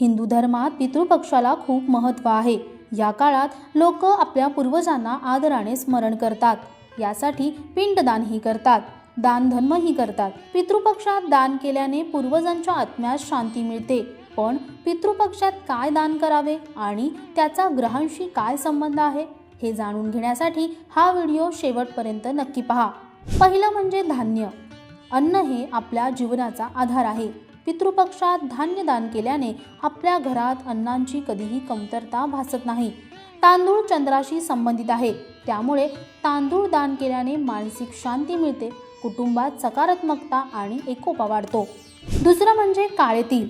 हिंदू धर्मात पितृपक्षाला खूप महत्त्व आहे. या काळात लोक आपल्या पूर्वजांना आदराने स्मरण करतात. यासाठी पिंडदानही करतात. दानधर्मही करतात. पितृपक्षात दान केल्याने पूर्वजांच्या आत्म्यास शांती मिळते. पण पितृपक्षात काय दान करावे आणि त्याचा ग्रहांशी काय संबंध आहे हे जाणून घेण्यासाठी हा व्हिडिओ शेवटपर्यंत नक्की पहा. पहिलं म्हणजे धान्य. अन्न हे आपल्या जीवनाचा आधार आहे. पितृपक्षात धान्य दान केल्याने आपल्या घरात अन्नांची कधीही कमतरता भासत नाही. तांदूळ चंद्राशी संबंधित आहे. त्यामुळे तांदूळ दान केल्याने मानसिक शांती मिळते कुटुंबात सकारात्मकता आणि एकोपा वाढतो. दुसरं म्हणजे काळे तीळ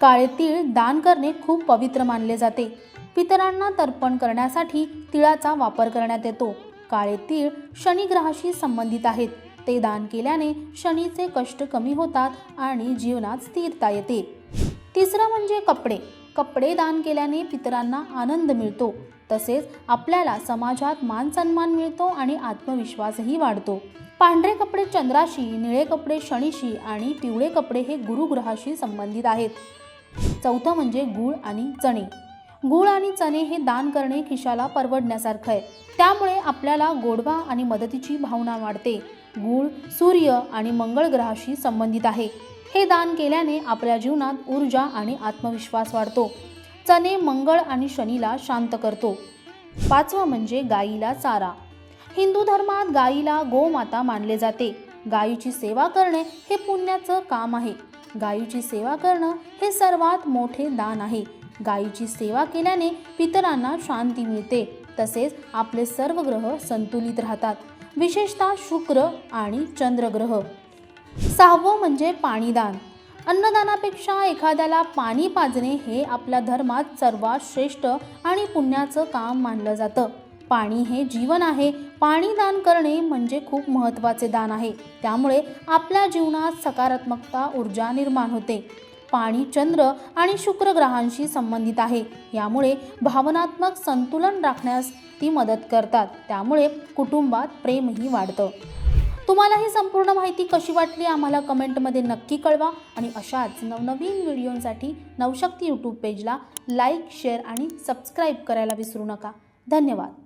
काळे तीळ दान करणे खूप पवित्र मानले जाते. पितरांना तर्पण करण्यासाठी तिळाचा वापर करण्यात येतो. काळे तीळ शनिग्रहाशी संबंधित आहेत. ते दान केल्याने शनीचे कष्ट कमी होतात आणि जीवनात स्थिरता येते. तिसरं म्हणजे कपडे. कपडे दान केल्याने पितरांना आनंद मिळतो. तसेच आपल्याला समाजात मान सन्मान मिळतो आणि आत्मविश्वासही वाढतो. पांढरे कपडे चंद्राशी निळे कपडे शनीशी आणि पिवळे कपडे हे गुरुग्रहाशी संबंधित आहेत. चौथं म्हणजे गूळ आणि चणे. गूळ आणि चणे हे दान करणे खिशाला परवडण्यासारखं आहे. त्यामुळे आपल्याला गोडवा आणि मदतीची भावना वाढते. गूळ सूर्य आणि मंगळ ग्रहाशी संबंधित आहे. हे दान केल्याने आपल्या जीवनात ऊर्जा आणि आत्मविश्वास वाढतो. चणे मंगळ आणि शनीला शांत करतो. पाचवं म्हणजे गाईला चारा. हिंदू धर्मात गाईला गोमाता मानले जाते. गायीची सेवा करणे हे पुण्याचं काम आहे. गायीची सेवा करणं हे सर्वात मोठे दान आहे. गायीची सेवा केल्याने पितरांना शांती मिळते. तसेच आपले सर्व ग्रह संतुलित राहतात. विशेषतः शुक्र आणि चंद्रग्रह सहावं म्हणजे पाणीदान. अन्नदानापेक्षा एखाद्याला पाणी पाजणे हे आपल्या धर्मात सर्वात श्रेष्ठ आणि पुण्याचं काम मानलं जातं. पाणी हे जीवन आहे. पाणी दान करणे म्हणजे खूप महत्त्वाचे दान आहे. त्यामुळे आपल्या जीवनात सकारात्मकता ऊर्जा निर्माण होते. पाणी चंद्र आणि शुक्र ग्रहांशी संबंधित आहे. यामुळे भावनात्मक संतुलन राखण्यास ती मदत करतात. त्यामुळे कुटुंबात प्रेमही वाढतं. तुम्हाला ही संपूर्ण माहिती कशी वाटली आम्हाला कमेंटमध्ये नक्की कळवा आणि अशाच नवनवीन व्हिडिओंसाठी नवशक्ती यूट्यूब पेजला लाईक शेअर आणि सबस्क्राईब करायला विसरू नका. धन्यवाद.